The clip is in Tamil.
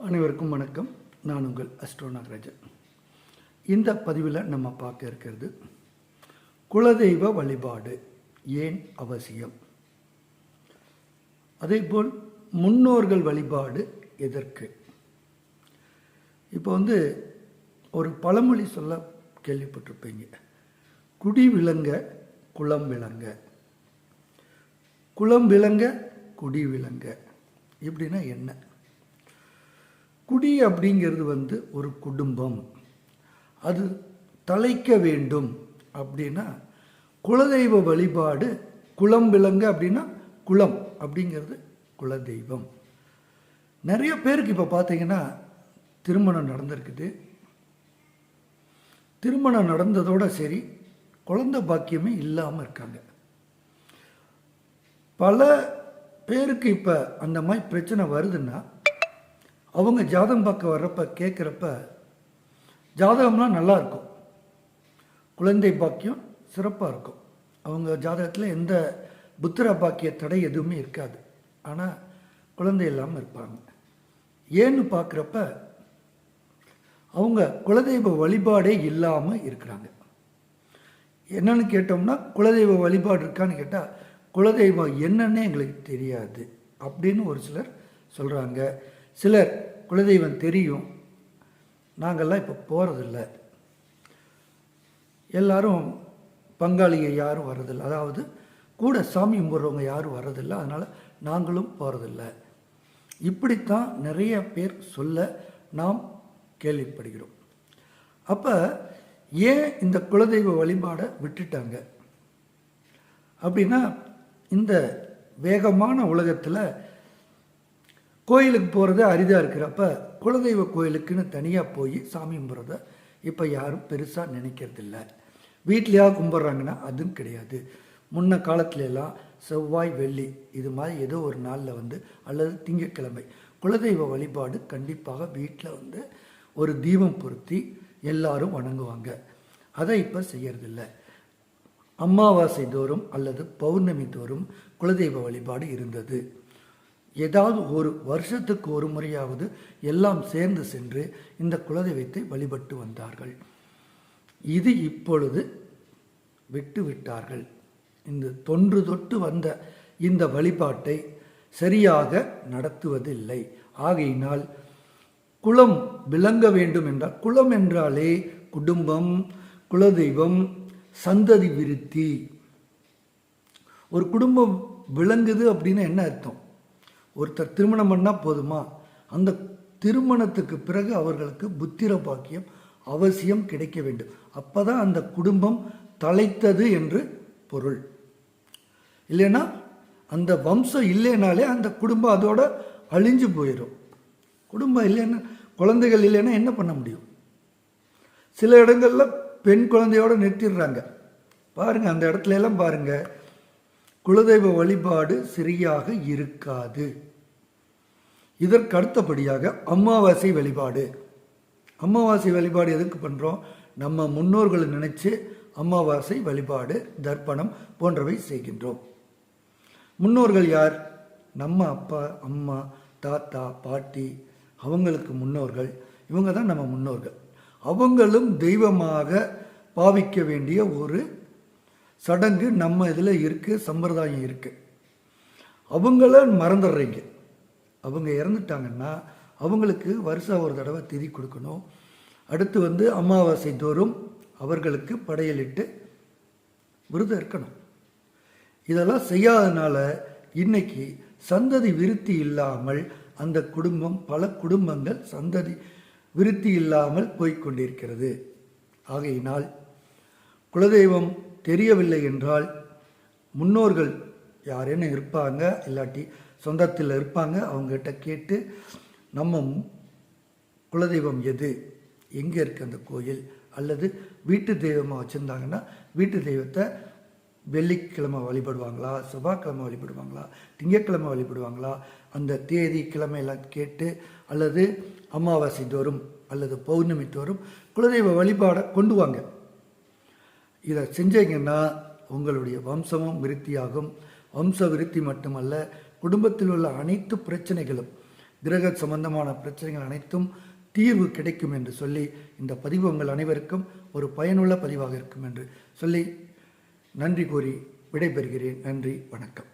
அனைவருக்கும் வணக்கம். நான் உங்கள் அஸ்ட்ரோ நாகராஜன். இந்த பதிவில் நம்ம பார்க்க இருக்கிறது குலதெய்வ வழிபாடு ஏன் அவசியம்? அதேபோல் முன்னோர்கள் வழிபாடு எதற்கு? இப்போ வந்து ஒரு பழமொழி சொல்ல கேள்விப்பட்டிருப்பீங்க. குடி விளங்க குளம் விளங்க குளம் விளங்க குடி விளங்க இப்படின்னா என்ன? குடி அப்படிங்கிறது வந்து ஒரு குடும்பம். அது தலைக்க வேண்டும் அப்படின்னா குலதெய்வ வழிபாடு குளம் விலங்கு அப்படின்னா குளம் அப்படிங்கிறது குலதெய்வம். நிறைய பேருக்கு இப்போ பார்த்தீங்கன்னா திருமணம் நடந்திருக்குது. திருமணம் நடந்ததோட சரி குழந்தை பாக்கியமே இல்லாமல் இருக்காங்க. பல பேருக்கு இப்போ அந்த மாதிரி பிரச்சனை வருதுன்னா அவங்க ஜாதகம் பார்க்க வர்றப்ப கேட்குறப்ப ஜாதகம்லாம் நல்லா இருக்கும். குழந்தை பாக்கியம் சிறப்பாக இருக்கும். அவங்க ஜாதகத்தில் எந்த புத்திர பாக்கிய தடை எதுவுமே இருக்காது. ஆனால் குழந்தை இல்லாமல் இருப்பாங்க. ஏன்னு பார்க்குறப்ப அவங்க குலதெய்வ வழிபாடே இல்லாமல் இருக்கிறாங்க. என்னன்னு கேட்டோம்னா குலதெய்வ வழிபாடு இருக்கான்னு கேட்டால் குலதெய்வம் என்னன்னே எங்களுக்கு தெரியாது அப்படின்னு ஒரு சிலர் சொல்கிறாங்க சிலர் குலதெய்வம் தெரியும். நாங்கள்லாம் இப்போ போகிறதில்ல எல்லாரும் பங்காளிங்க யாரும் வரதில்லை அதாவது கூட சாமி கும்பிட்றவங்க யாரும் வர்றதில்லை. அதனால் நாங்களும் போகிறதில்ல இப்படித்தான் நிறைய பேர் சொல்ல நாம் கேள்விப்படுகிறோம். அப்போ ஏன் இந்த குலதெய்வ வழிபாடை விட்டுட்டாங்க? அப்படின்னா இந்த வேகமான உலகத்தில் கோயிலுக்கு போகிறது அரிதாக இருக்கிறப்ப குலதெய்வ கோயிலுக்குன்னு தனியாக போய் சாமி கும்பிட்றத இப்போ யாரும் பெருசாக நினைக்கிறதில்ல. வீட்லையாக கும்பிட்றாங்கன்னா அதுவும் கிடையாது. முன்ன காலத்துலலாம் செவ்வாய் வெள்ளி இது மாதிரி ஏதோ ஒரு நாளில் வந்து அல்லது திங்கட்கிழமை குலதெய்வ வழிபாடு கண்டிப்பாக வீட்டில் வந்து ஒரு தீபம் பொருத்தி எல்லாரும் வணங்குவாங்க. அதை இப்போ செய்யறதில்ல. அமாவாசை தோறும் அல்லது பௌர்ணமி தோறும் குலதெய்வ வழிபாடு இருந்தது. ஏதாவது ஒரு வருஷத்துக்கு ஒரு முறையாவது எல்லாம் சேர்ந்து சென்று இந்த குலதெய்வத்தை வழிபட்டு வந்தார்கள். இது இப்பொழுது விட்டு விட்டார்கள். இந்த தொன்று தொட்டு வந்த இந்த வழிபாட்டை சரியாக நடத்துவதில்லை. ஆகையினால் குலம் விளங்க வேண்டும் என்றால் குலம் என்றாலே குடும்பம் குலதெய்வம் சந்ததி விருத்தி. ஒரு குடும்பம் விளங்குது அப்படின்னு என்ன அர்த்தம்? ஒருத்தர் திருமணம் பண்ணால் போதுமா? அந்த திருமணத்துக்கு பிறகு அவர்களுக்கு புத்திர பாக்கியம் அவசியம் கிடைக்க வேண்டும். அப்போ தான் அந்த குடும்பம் தலைத்தது என்று பொருள். இல்லைன்னா அந்த வம்சம் இல்லைனாலே அந்த குடும்பம் அதோட அழிஞ்சு போயிடும் குடும்பம் இல்லைன்னா குழந்தைகள் இல்லைன்னா என்ன பண்ண முடியும்? சில இடங்களில் பெண் குழந்தையோடு நிறுத்திடுறாங்க. பாருங்கள் அந்த இடத்துல எல்லாம் பாருங்கள் குலதெய்வ வழிபாடு சரியாக இருக்காது. இதற்கு அடுத்தபடியாக அமாவாசை வழிபாடு. அமாவாசை வழிபாடு எதுக்கு பண்ணுறோம் நம்ம முன்னோர்களை நினைச்சு அமாவாசை வழிபாடு தர்ப்பணம் போன்றவை செய்கின்றோம். முன்னோர்கள் யார்? நம்ம அப்பா அம்மா தாத்தா பாட்டி அவங்களுக்கு முன்னோர்கள். இவங்க தான் நம்ம முன்னோர்கள். அவங்களும் தெய்வமாக பாவிக்க வேண்டிய ஒரு சடங்கு நம்ம இதில் இருக்குது சம்பிரதாயம் இருக்குது அவங்கள மறந்துடுறீங்க. அவங்க இறந்துட்டாங்கன்னா அவங்களுக்கு வருஷம் ஒரு தடவை திதி கொடுக்கணும். அடுத்து வந்து அமாவாசை தோறும் அவர்களுக்கு படையலிட்டு விரதம் இருக்கணும். இதெல்லாம் செய்யாதனால இன்னைக்கு சந்ததி விருத்தி இல்லாமல் அந்த குடும்பம் பல குடும்பங்கள் சந்ததி விருத்தி இல்லாமல் போய்க்கொண்டிருக்கிறது ஆகையினால் குலதெய்வம் தெரியவில்லை என்றால் முன்னோர்கள் யாரேன்னு இருப்பாங்க இல்லாட்டி சொந்தத்தில் இருப்பாங்க அவங்ககிட்ட கேட்டு நம்ம குலதெய்வம் எது? எங்கே இருக்குது அந்த கோயில்? அல்லது வீட்டு தெய்வமாக வச்சுருந்தாங்கன்னா வீட்டு தெய்வத்தை வெள்ளிக்கிழமை வழிபடுவாங்களா? செவ்வாய்க்கிழமை வழிபடுவாங்களா? திங்கட்கிழமை வழிபடுவாங்களா? அந்த தேதி கிழமையெல்லாம் கேட்டு அல்லது அமாவாசை தோறும் அல்லது பௌர்ணமி தோறும் குலதெய்வ வழிபாடை கொண்டு வாங்க. இதை செஞ்சீங்கன்னா உங்களுடைய வம்சமும் விருத்தியாகும். வம்ச விருத்தி மட்டுமல்ல குடும்பத்தில் உள்ள அனைத்து பிரச்சனைகளும் கிரக சம்பந்தமான பிரச்சனைகள் அனைத்தும் தீர்வு கிடைக்கும் என்று சொல்லி இந்த பதிவு உங்கள் அனைவருக்கும் ஒரு பயனுள்ள பதிவாக இருக்கும் என்று சொல்லி நன்றி கூறி விடைபெறுகிறேன். நன்றி வணக்கம்.